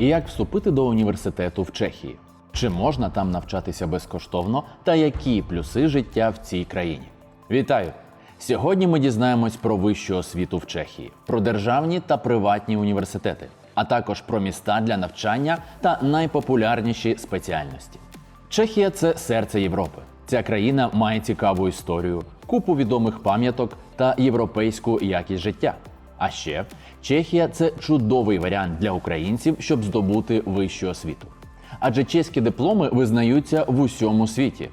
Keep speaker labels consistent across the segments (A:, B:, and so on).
A: І як вступити до університету в Чехії? Чи можна там навчатися безкоштовно та які плюси життя в цій країні? Вітаю! Сьогодні ми дізнаємось про вищу освіту в Чехії, про державні та приватні університети, а також про міста для навчання та найпопулярніші спеціальності. Чехія це серце Європи. Ця країна має цікаву історію, купу відомих пам'яток та європейську якість життя. А ще Чехія це чудовий варіант для українців, щоб здобути вищу освіту. Адже чеські дипломи визнаються в усьому світі.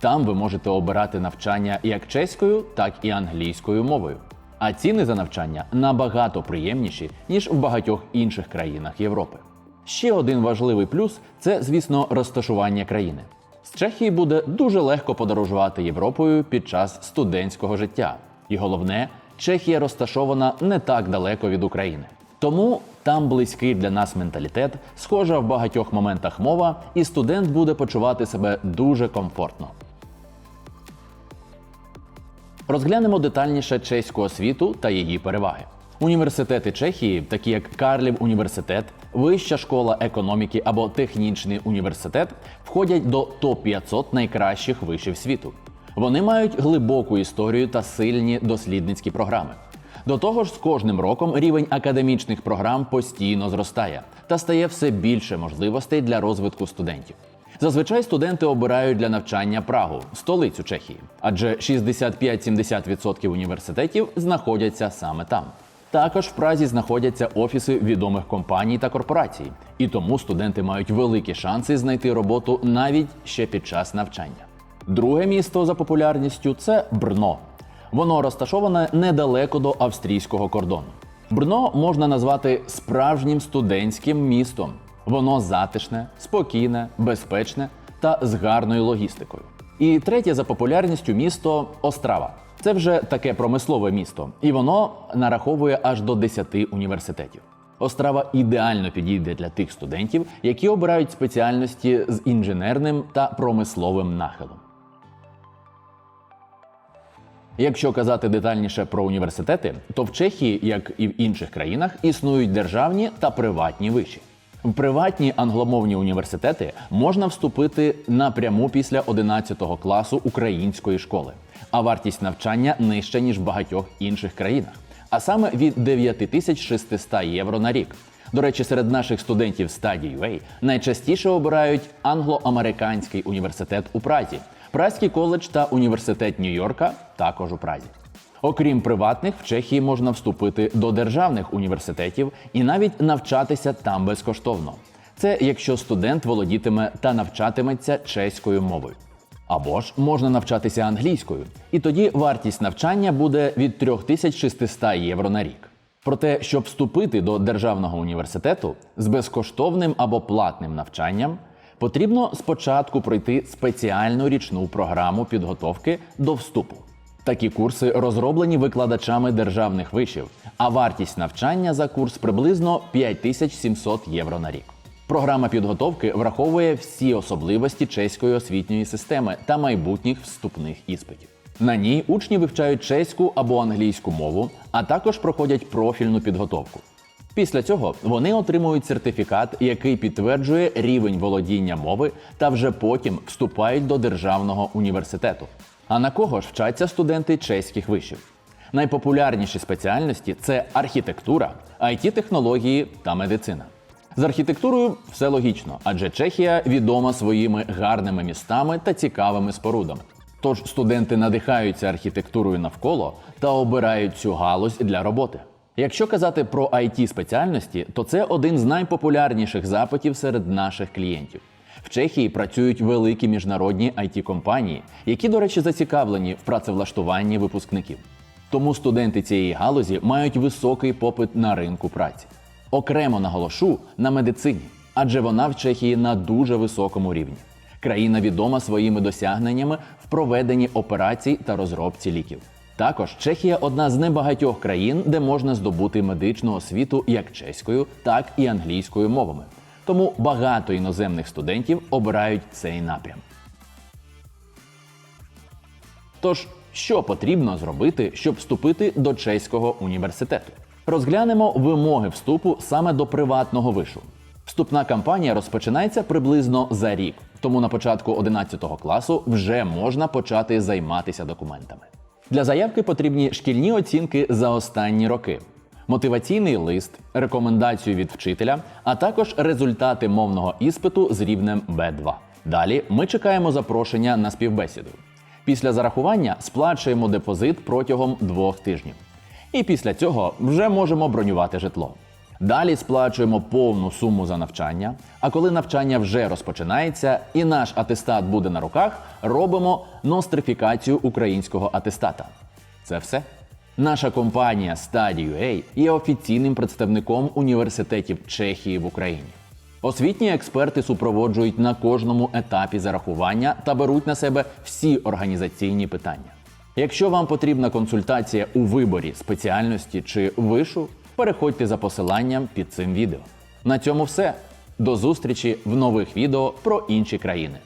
A: Там ви можете обирати навчання як чеською, так і англійською мовою. А ціни за навчання набагато приємніші, ніж в багатьох інших країнах Європи. Ще один важливий плюс це, звісно, розташування країни. З Чехії буде дуже легко подорожувати Європою під час студентського життя. І головне, Чехія розташована не так далеко від України. Тому там близький для нас менталітет, схожа в багатьох моментах мова, і студент буде почувати себе дуже комфортно. Розглянемо детальніше чеську освіту та її переваги. Університети Чехії, такі як Карлів університет, Вища школа економіки або технічний університет, входять до топ-500 найкращих вишів світу. Вони мають глибоку історію та сильні дослідницькі програми. До того ж, з кожним роком рівень академічних програм постійно зростає та стає все більше можливостей для розвитку студентів. Зазвичай студенти обирають для навчання Прагу, столицю Чехії, адже 65-70% університетів знаходяться саме там. Також в Празі знаходяться офіси відомих компаній та корпорацій, і тому студенти мають великі шанси знайти роботу навіть ще під час навчання. Друге місто за популярністю це Брно. Воно розташоване недалеко до австрійського кордону. Брно можна назвати справжнім студентським містом. Воно затишне, спокійне, безпечне та з гарною логістикою. І третє за популярністю місто Острава. Це вже таке промислове місто, і воно нараховує аж до 10 університетів. Острава ідеально підійде для тих студентів, які обирають спеціальності з інженерним та промисловим нахилом. Якщо казати детальніше про університети, то в Чехії, як і в інших країнах, існують державні та приватні виші. В приватні англомовні університети можна вступити напряму після 11 класу української школи, а вартість навчання нижча ніж в багатьох інших країнах, а саме від 9600 євро на рік. До речі, серед наших студентів стадії UA найчастіше обирають англо-американський університет у Празі, Празький коледж та університет Нью-Йорка також у Празі. Окрім приватних, в Чехії можна вступити до державних університетів і навіть навчатися там безкоштовно. Це якщо студент володітиме та навчатиметься чеською мовою. Або ж можна навчатися англійською, і тоді вартість навчання буде від 3600 євро на рік. Проте, щоб вступити до державного університету з безкоштовним або платним навчанням, потрібно спочатку пройти спеціальну річну програму підготовки до вступу. Такі курси розроблені викладачами державних вишів, а вартість навчання за курс приблизно 5700 євро на рік. Програма підготовки враховує всі особливості чеської освітньої системи та майбутніх вступних іспитів. На ній учні вивчають чеську або англійську мову, а також проходять профільну підготовку. Після цього вони отримують сертифікат, який підтверджує рівень володіння мови, та вже потім вступають до державного університету. А на кого ж вчаться студенти чеських вишів? Найпопулярніші спеціальності це архітектура, it технології та медицина. З архітектурою все логічно, адже Чехія відома своїми гарними містами та цікавими спорудами. Тож студенти надихаються архітектурою навколо та обирають цю галузь для роботи. Якщо казати про it спеціальності, то це один з найпопулярніших запитів серед наших клієнтів. В Чехії працюють великі міжнародні it компанії, які, до речі, зацікавлені в працевлаштуванні випускників. Тому студенти цієї галузі мають високий попит на ринку праці. Окремо наголошу на медицині, адже вона в Чехії на дуже високому рівні. Країна відома своїми досягненнями в проведенні операцій та розробці ліків. Також Чехія одна з небагатьох країн, де можна здобути медичну освіту як чеською, так і англійською мовами. Тому багато іноземних студентів обирають цей напрям. Тож, що потрібно зробити, щоб вступити до чеського університету? Розглянемо вимоги вступу саме до приватного вишу. Вступна кампанія розпочинається приблизно за рік, тому на початку 11 класу вже можна почати займатися документами. Для заявки потрібні шкільні оцінки за останні роки, мотиваційний лист, рекомендацію від вчителя, а також результати мовного іспиту з рівнем Б2. Далі ми чекаємо запрошення на співбесіду. Після зарахування сплачуємо депозит протягом двох тижнів. І після цього вже можемо бронювати житло. Далі сплачуємо повну суму за навчання. А коли навчання вже розпочинається і наш атестат буде на руках, робимо нострифікацію українського атестата. Це все. Наша компанія Study.ua є офіційним представником університетів Чехії в Україні. Освітні експерти супроводжують на кожному етапі зарахування та беруть на себе всі організаційні питання. Якщо вам потрібна консультація у виборі спеціальності чи вишу, переходьте за посиланням під цим відео. На цьому все. До зустрічі в нових відео про інші країни.